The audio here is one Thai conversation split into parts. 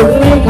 Hallelujah.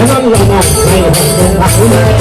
I'm gonna Ghiền Mì Gõ Để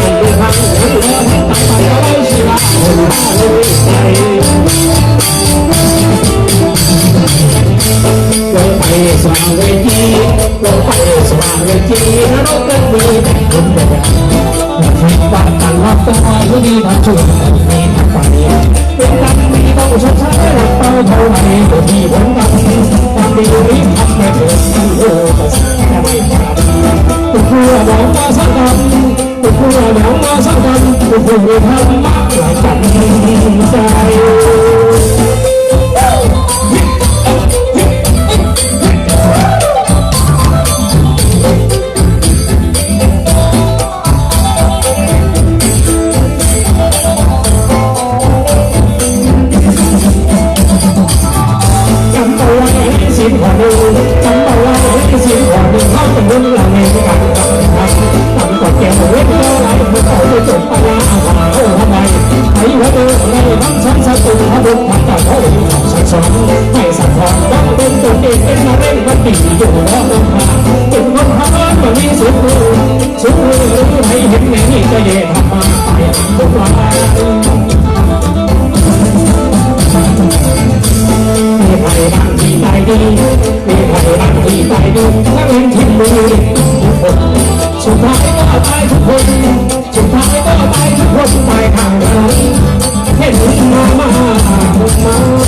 มีใครรักมีใจดูนั่งเล่นทิ้งมือสุดท้ายก็ตายทุกคนสุดท้ายก็ตายทุกคนตายข้างเราเห็นมามามา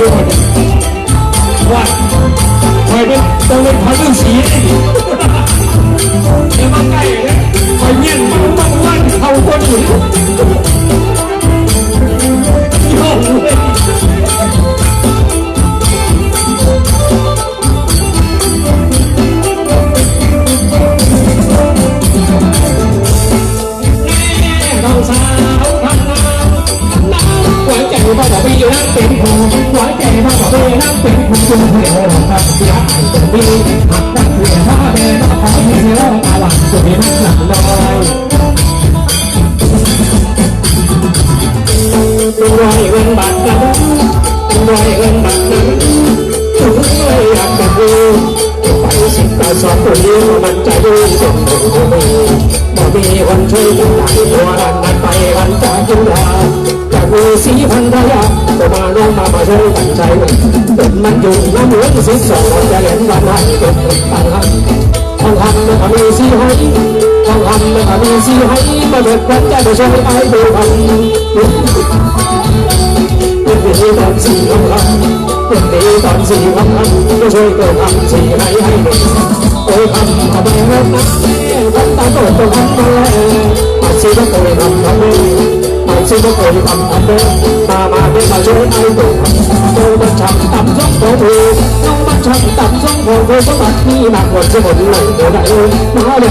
ด้วยว่าไปเป็นต้องเป็นพระฤาษีเลยเดี๋ยวมาใกล้เลยไปเงี้ยมันต้อง นั่งเป็นคนสูงเหี่ยวหลงรักเสียหายตรงนี้หักนักเสียหน้าแม่น้าขอให้เสียองอาลังสวยนักหนักเลยตัวรอยเงินบาทนั้นตัวรอยเงินบาทนั้นตัวเลยอยากจะดูไปสิบต่สองคนนี้มันจะดูสมบูรณ์บ่มีคนช่วยกันหลังตัวนั้นไปวันจะกินลาอยาะมีสีพันธุ์ระยะ của bà luôn mà bà rơi bằng chạy Định mang dùng nó muốn xí sổ Cha lẻn làm lại cực bằng hăng Thằng hăng mà thằng yêu si hay Thằng hăng mà thằng yêu si hay Mà được quán cha bà ai đồ hăng Đừng vì làm gì không hăng Đừng vì làm gì không hăng Bà rơi đồ hăng gì hay hay Ôi hăng mà bà rơi nắng Vẫn ta tổ tổ hăng mà lẹ Mà chỉ có tội hăng hăng คำทำไมมามาเป็นมาช่วยไอ้ตัวโตมันช่ำต่ำช่องโตเองน้องมันช่ำต่ำช่องโตเองสมบัติที่หนักกว่าสมุนไหลตัวใดมาเรี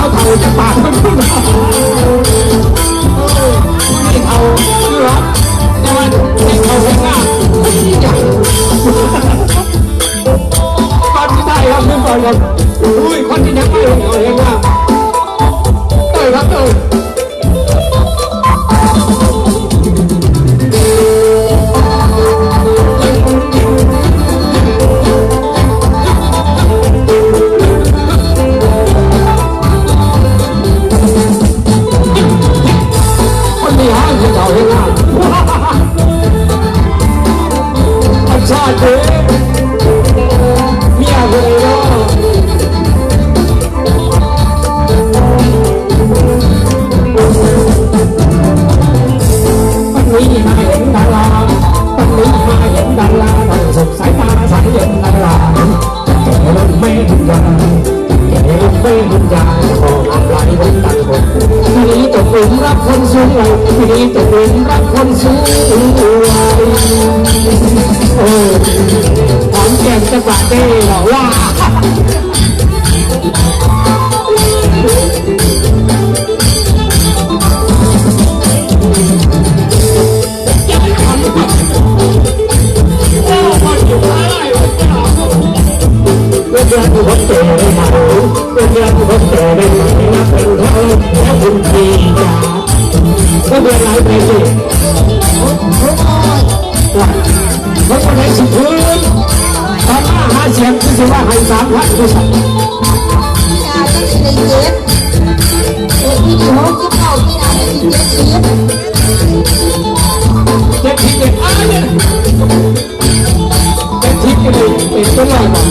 างร่างหลับบอกเดี๋ยวบางร่างหลับบอเป็นแฟนมาสุดที่แซ่บบอกเอาหม้อตรงตู้ละทีเอาอาต้องเอาตรงลูกตัดที่เขาไข่ใส่ใส่ก่อาทำยกไข่แถมจอบตัดมันเต็มมาหน้าไม่ไหวเอามาใส่ตัดไตไว้ให้เขาเอาตัดเอาตัดไปถ้ามันยังบ่ตายที่หายแต่มันมีอะไรนั่งเล่นตามผมมาหน้าหมอที่หันเพื่องหนูไข่ตรงก็ต้องเล่นตามตังก็ต้องร้องลงไปหาวันบอกว่ากินแต่เขาเป็นแฟนกับนี่ว่าจะได้เด็กที่ไปบ้างว่าไหนมีสิให้ไว้นับดับกินที่สิให้ไว้นับดับกินตัวกินย ตังคนทีนี้ตกหลุมรักคนสูงวัยทีนี้ตกหลุมรักคนสูงวัยโอ้ หอมแก้มจะปาเต้หรอว่า สิบพื้นตอนมาหาเสียงคือว่าให้สามพันก็สั่งยามียบเด็กที่อยู่ห้องกินข้าวกินอะไรกินเย็บเย็บเด็กที่เด็กอ้าเนี่ยเด็กที่เด็กเป็นต้นไม้มา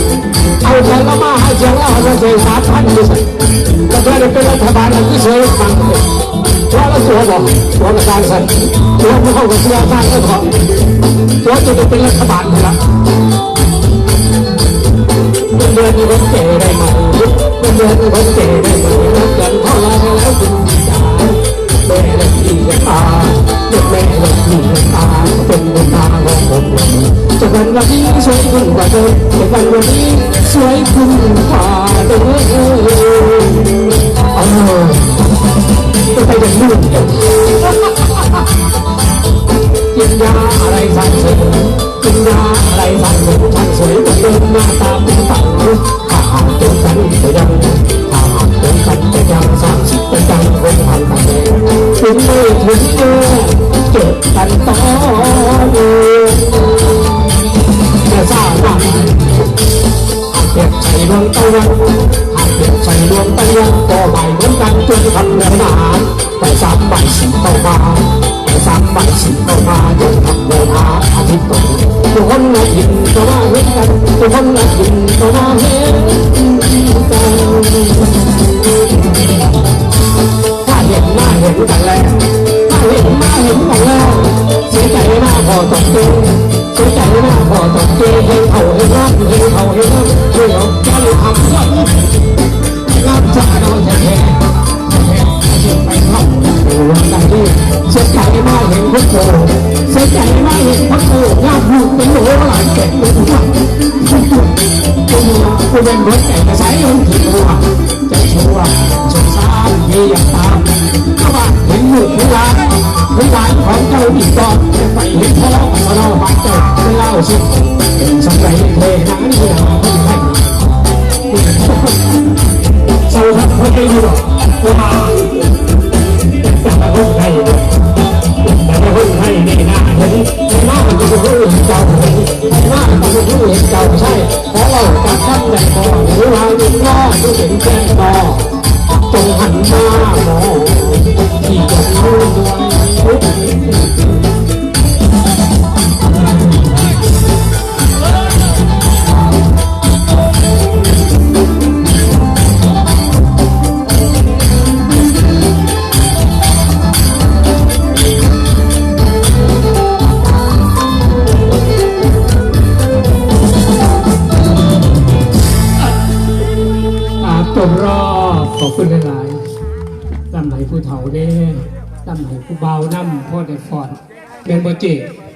เอาใจละมาหาเสียงแล้วเราใส่สามพันก็สั่งเพื่อนเป็นรัฐบาลที่เสียฟังเลยว่าแล้วตัวบอกตัวกระจายสั่นตัวผู้เข้ากับเสียสร้างก็ขอตั วจะจะเป็นรัฐบาลแล้วเงินเดือนมีคนเก๋ได้ไหมเงินเดือนมีคนเก๋ได้ไหมนับเงินเท่าไรแล้วคุณจ๋าแม่เล็กดีกับตาแม่เล็กดีกับตาเป็นบุญตาของผมจะวันวันนี้สวยขึ้นกว่าเดิมจะวันวันนี้สวยขึ้นกว่าเดิมเออจะไปอย่างนู้นกินยาอะไรสั่งเสริมกินยาอะไงเสริมช่างสวยกว่าเดิมหน้าตาเป็นฝังถ้าหากเป็นกันจะยังถ้าหาก เป็นกันจะยังสร้างสิทธิ์เป็นกันคนพันกันเองถึงไม่ถึงเจอเจ็บกันต่อเลยแต่ทราบว่าหากเปรียบใจดวงตะวั ทุกคนละยินก็ว่าเห็นกันทุกคนละยินก็ว่าเห็นกันถ้าเห็นมาเห็นกันแล้ถ้าเห็นมาเห็นกันแล้วสีใจมาพอตกใจเสีใจมาพอตกใจเฮงเขาเฮงรักเฮงเขาเฮงรักเฮงเขาาโดนไเข้าเป็นวันที่เมาเห็นทุกคน โหหลานแก่ลูกหลังกูมัวกูเป็นรถแก่กระใช้ลงที่ตัวจะชัวสงสารมีอยางตามก็ว่าเห็นลูกผู้หลานผู้หลานของเจ้าอีกตอนไปเห็นพ่อมาเล่าบ้านเจ้าเป็นเล่าสิเป็นสมัยเทหานี่าคนไทยเศร้าทักคนไม่รู้กูมาแต่ละคนไทยแต่ละคนไทยนี่นะเห็นหน้ามันจะรู้เจ้า ๆตั้